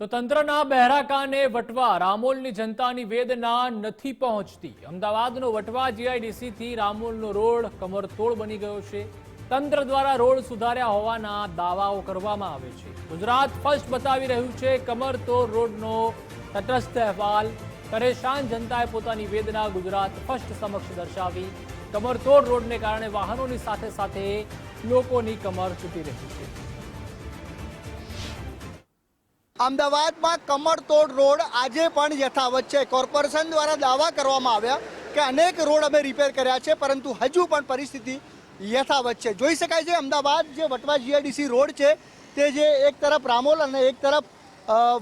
તો તંત્રના બહેરાકાને વટવા રામોલની જનતાની વેદના નથી પહોંચતી. અમદાવાદનો વટવા જીઆઈડીસીથી રામોલનો રોડ કમરતોડ બની ગયો છે. તંત્ર દ્વારા રોડ સુધાર્યા હોવાના દાવાઓ કરવામાં આવે છે. ગુજરાત ફર્સ્ટ બતાવી રહ્યું છે, કમરતોડ રોડનો તટસ્થ અહેવાલ. પરેશાન જનતાએ પોતાની વેદના ગુજરાત ફર્સ્ટ સમક્ષ દર્શાવી. કમરતોડ રોડને કારણે વાહનોની સાથે સાથે લોકોની કમર તૂટી રહી છે. અમદાવાદમાં કમરતોડ રોડ આજે પણ યથાવત છે. કોર્પોરેશન દ્વારા દાવા કરવામાં આવ્યા કે અનેક રોડ અમે રિપેર કર્યા છે, પરંતુ હજુ પણ પરિસ્થિતિ યથાવત છે. જોઈ શકાય છે, અમદાવાદ જે વટવા જીઆઈડીસી રોડ છે, તે જે એક તરફ રામોલ અને એક તરફ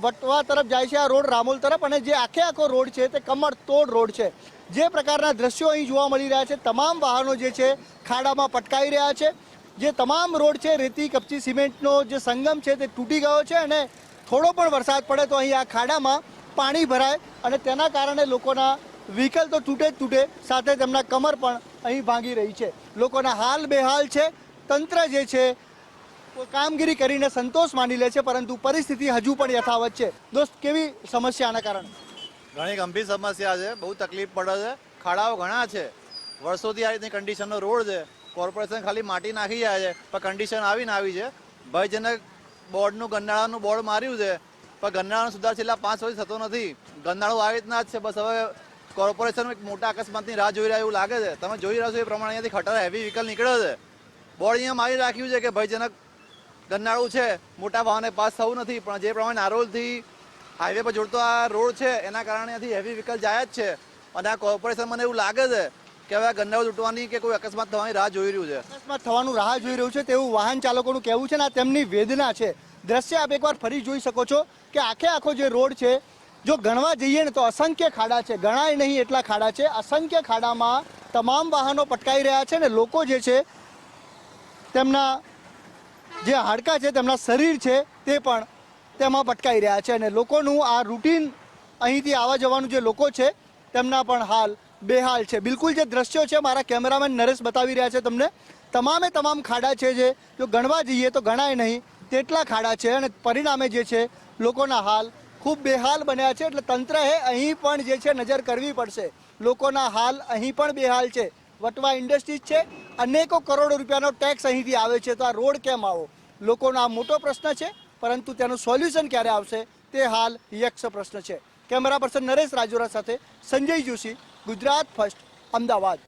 વટવા તરફ જાય છે આ રોડ રામોલ તરફ અને જે આખે આખો રોડ છે તે કમરતોડ રોડ છે. જે પ્રકારના દ્રશ્યો અહીં જોવા મળી રહ્યા છે, તમામ વાહનો જે છે ખાડામાં પટકાઈ રહ્યા છે. જે તમામ રોડ છે, રેતી, કપચી, સિમેન્ટનો જે સંગમ છે તે તૂટી ગયો છે અને થોડો પણ વરસાદ પડે તો અહીં આ ખાડામાં પાણી ભરાય અને તેના કારણે લોકોના વ્હીકલ તો તૂટે જ તૂટે, સાથે તેમના કમર પણ અહીં ભાંગી રહી છે. લોકોના હાલ બેહાલ છે. તંત્ર જે છે કામગીરી કરીને સંતોષ માની લે છે, પરંતુ પરિસ્થિતિ હજુ પણ યથાવત છે. દોસ્ત, કેવી સમસ્યાના કારણે? ઘણી ગંભીર સમસ્યા છે, બહુ તકલીફ પડે છે. ખાડાઓ ઘણા છે. વર્ષોથી આ રીતની કન્ડિશનનો રોડ છે. કોર્પોરેશન ખાલી માટી નાખી જાય છે, પણ કન્ડિશન આવીને આવી છે. ભયજનક બોર્ડનું ગંદાળાનું બોર્ડ માર્યું છે. પણ ગંદાળાનો સુધાર છેલ્લા પાંચ વર્ષ થતો નથી. ગંદાળો આવી રીતના જ છે. બસ હવે કોર્પોરેશન એક મોટા અકસ્માતની રાહ જોઈ રહ્યા એવું લાગે છે. તમે જોઈ રહ્યા છો એ પ્રમાણે અહીંયાથી ખટર હેવી વ્હીકલ નીકળે છે. બોર્ડ અહીંયા મારી રાખ્યું છે કે ભયજનક ગંદાળું છે. મોટા વાહને પાસ થવું નથી. પણ જે પ્રમાણે નારોલથી હાઈવે પર જોડતો આ રોડ છે, એના કારણે અહીંથી હેવી વ્હીકલ જાય જ છે. અને આ કોર્પોરેશન મને એવું લાગે છે કે હવે તૂટવાની કે કોઈ અકસ્માત થવાની રાહ જોઈ રહ્યું છે? અકસ્માત થવાનું રાહ જોઈ રહ્યું છે, તેવું વાહન ચાલકોનું કહેવું છે ને તેમની વેદના છે. દ્રશ્ય આપ એકવાર ફરી જોઈ શકો છો કે આખે આખો જે રોડ છે, જો ગણવા જઈએ ને તો અસંખ્ય ખાડા છે. ગણાય નહીં એટલા ખાડા છે. અસંખ્ય ખાડામાં તમામ વાહનો પટકાઈ રહ્યા છે ને લોકો જે છે, તેમના જે હાડકાં છે, તેમના શરીર છે, તે પણ તેમાં પટકાઈ રહ્યા છે. અને લોકોનું આ રૂટીન અહીંથી આવવા જવાનું જે લોકો છે, તેમના પણ હાલ બેહાલ છે. બિલકુલ જે દ્રશ્યો છે મારા કેમેરામેન નરેશ બતાવી રહ્યા છે તમને. તમામે તમામ ખાડા છે જે. જો ગણવા જઈએ તો ગણાય નહીં. તેટલા ખાડા છે અને પરિણામે જે છે લોકોના હાલ ખૂબ બેહાલ બન્યા છે. એટલે તંત્રએ અહીં પણ જે છે નજર કરવી પડશે. લોકોના હાલ અહીં પણ બેહાલ છે. વટવા ઇન્ડસ્ટ્રીઝ છે. અનેકો કરોડો રૂપિયાનો ટેક્સ અહીંથી આવે છે. તો આ રોડ કેમ આવો? લોકોનો આ મોટો પ્રશ્ન છે. પરંતુ તેનું સોલ્યુશન ક્યારે આવશે? તે હાલ યક્ષ પ્રશ્ન છે. કેમેરા પર્સન નરેશ રાજોરા સાથે સંજય જોશી ગુજરાત ફર્સ્ટ અમદાવાદ.